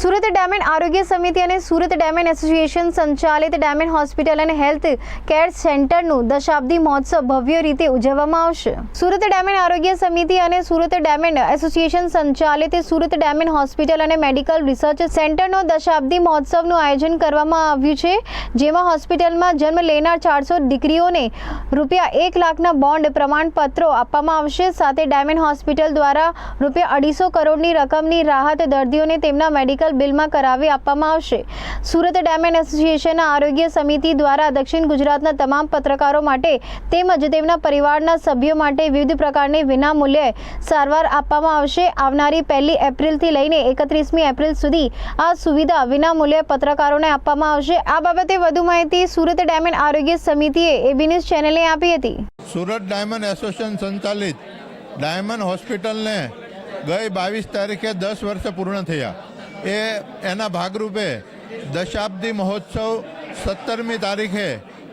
Surat diamond આરોગ્ય સમિતિ અને સુરત ડાયમંડ એસોસિએશન સંચાલિત ડાયમંડ હોસ્પિટલ અને હેલ્થ કેર સેન્ટરનું દશાબ્દી મહોત્સવ ભવ્ય રીતે ઉજવવામાં આવશે. સુરત ડાયમંડ આરોગ્ય સમિતિ અને સુરત ડાયમંડ એસોસિએશન સંચાલિત સુરત ડાયમંડ હોસ્પિટલ અને મેડિકલ રિસર્ચ સેન્ટરનો દશાબ્દી મહોત્સવનું આયોજન કરવામાં આવ્યું છે, જેમાં હોસ્પિટલમાં જન્મ લેનાર ચારસો દીકરીઓને રૂપિયા એક લાખના બોન્ડ પ્રમાણપત્રો આપવામાં આવશે. સાથે ડાયમંડ હોસ્પિટલ દ્વારા રૂપિયા અઢીસો કરોડની રકમની રાહત દર્દીઓને તેમના મેડિકલ બિલમાં કરાવી આપવામાં આવશે. સુરત ડાયમંડ એસોસિએશનના આરોગ્ય સમિતિ દ્વારા દક્ષિણ ગુજરાતના તમામ પત્રકારો માટે તેમજ તેમના પરિવારના સભ્યો માટે વિવિધ પ્રકારની વિનામૂલ્યે સારવાર આપવામાં આવશે. આવનારી પહેલી એપ્રિલથી લઈને એકત્રીસમી એપ્રિલ સુધી આ સુવિધા વિનામૂલ્યે પત્રકારોને આપવામાં આવશે. આ બાબતે વધુ માહિતી સુરત ડાયમંડ આરોગ્ય સમિતિએ એબી ન્યૂઝ ચેનલે આપી હતી. સુરત ડાયમંડ એસોસિએશન સંચાલિત ડાયમંડ હોસ્પિટલને ગઈ બાવીસ તારીખે દસ વર્ષ પૂર્ણ થયા. એ એના ભાગરૂપે દશાબ્દી મહોત્સવ સત્તરમી તારીખે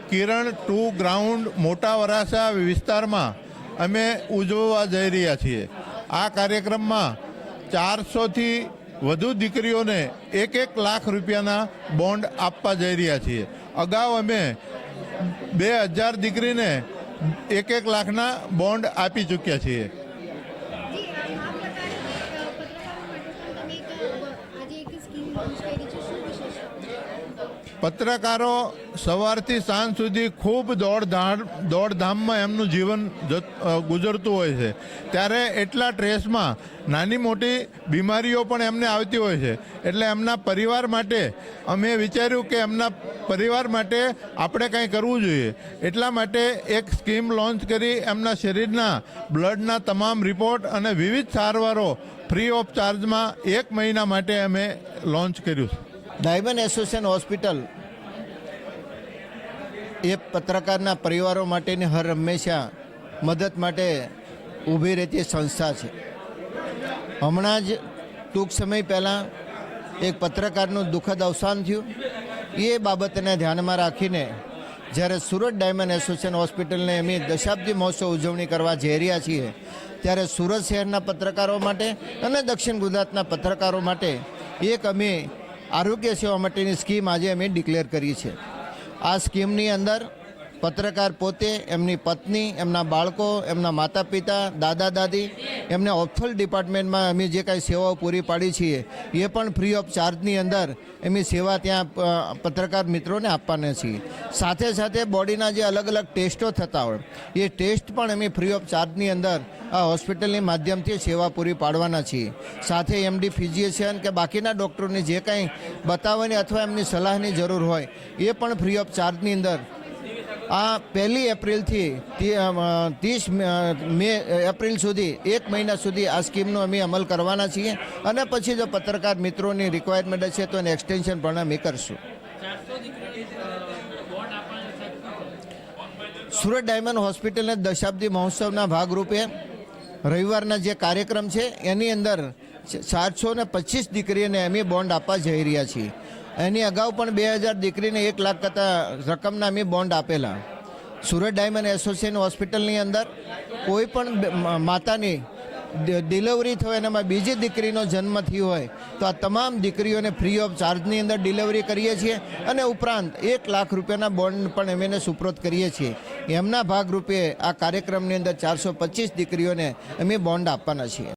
કિરણ ટુ ગ્રાઉન્ડ મોટા વરાસા વિસ્તારમાં અમે ઉજવવા જઈ રહ્યા છીએ. આ કાર્યક્રમમાં ચારસોથી વધુ દીકરીઓને એક એક લાખ રૂપિયાના બોન્ડ આપવા જઈ રહ્યા છીએ. અગાઉ અમે બે હજાર દીકરીને એક એક લાખના બોન્ડ આપી ચૂક્યા છીએ. verici şu bir şaşırtıcı. પત્રકારો સવારથી સાંજ સુધી ખૂબ દોડધામ દોડધામમાં એમનું જીવન ગુજરતું હોય છે. ત્યારે એટલા ટ્રેસમાં નાની મોટી બીમારીઓ પણ એમને આવતી હોય છે. એટલે એમના પરિવાર માટે અમે વિચાર્યું કે એમના પરિવાર માટે આપણે કંઈ કરવું જોઈએ. એટલા માટે એક સ્કીમ લોન્ચ કરી એમના શરીરના બ્લડના તમામ રિપોર્ટ અને વિવિધ સારવારો ફ્રી ઓફ ચાર્જમાં એક મહિના માટે અમે લોન્ચ કર્યું છે. ડાયમંડ એસોસિએશન હોસ્પિટલ એ પત્રકારના પરિવારો માટેની હર હંમેશા મદદ માટે ઊભી રહેતી સંસ્થા છે. હમણાં જ ટૂંક સમય પહેલાં એક પત્રકારનું દુઃખદ અવસાન થયું. એ બાબતને ધ્યાનમાં રાખીને જ્યારે સુરત ડાયમંડ એસોસિએશન હોસ્પિટલને અમે દશાબ્દી મહોત્સવ ઉજવણી કરવા જઈ રહ્યા છીએ, ત્યારે સુરત શહેરના પત્રકારો માટે અને દક્ષિણ ગુજરાતના પત્રકારો માટે એક અમે આરોગ્ય સેવા માટેની સ્કીમ આજે અમે ડિક્લેર કરી છે. આ સ્કીમની અંદર પત્રકાર પોતે, એમની પત્ની, એમના બાળકો, એમના માતા પિતા દાદા, દાદી, એમને ઓપ્થલ ડિપાર્ટમેન્ટમાં અમે જે કાંઈ સેવાઓ પૂરી પાડી છીએ, એ પણ ફ્રી ઓફ ચાર્જની અંદર એમની સેવા ત્યાં પત્રકાર મિત્રોને આપવાના છીએ. સાથે સાથે બોડીના જે અલગ અલગ ટેસ્ટો થતા હોય, એ ટેસ્ટ પણ અમે ફ્રી ઓફ ચાર્જની અંદર આ હોસ્પિટલની માધ્યમથી સેવા પૂરી પાડવાના છીએ. સાથે એમડી ફિઝિશિયન કે બાકીના ડૉક્ટરોને જે કાંઈ બતાવવાની અથવા એમની સલાહની જરૂર હોય, એ પણ ફ્રી ઓફ ચાર્જની અંદર આ પહેલી એપ્રિલથી ત્રીસ મે- એપ્રિલ સુધી, એક મહિના સુધી આ સ્કીમનો અમે અમલ કરવાના છીએ અને પછી જો પત્રકાર મિત્રોની રિક્વાયરમેન્ટ હશે તો એને એક્સટેન્શન પણ અમે કરશું. સુરત ડાયમંડ હોસ્પિટલના દશાબ્દી મહોત્સવના ભાગરૂપે રવિવારના જે કાર્યક્રમ છે, એની અંદર ચારસો ને પચીસ દીકરીઓને અમે બોન્ડ આપવા જઈ રહ્યા છીએ. એની અગાઉ પણ બે હજાર દીકરીને એક લાખ કરતાં રકમના અમે બોન્ડ આપેલા. સુરત ડાયમંડ એસોસિએશન હોસ્પિટલની અંદર કોઈ પણ માતાની ડિલિવરી થયો એનામાં બીજી દીકરીનો જન્મ થયો હોય, તો આ તમામ દીકરીઓને ફ્રી ઓફ ચાર્જની અંદર ડિલિવરી કરીએ છીએ અને ઉપરાંત એક લાખ રૂપિયાના બોન્ડ પણ અમે એને સુપ્રોત કરીએ છીએ. એમના ભાગરૂપે આ કાર્યક્રમની અંદર ચારસો પચીસ દીકરીઓને અમે બોન્ડ આપવાના છીએ.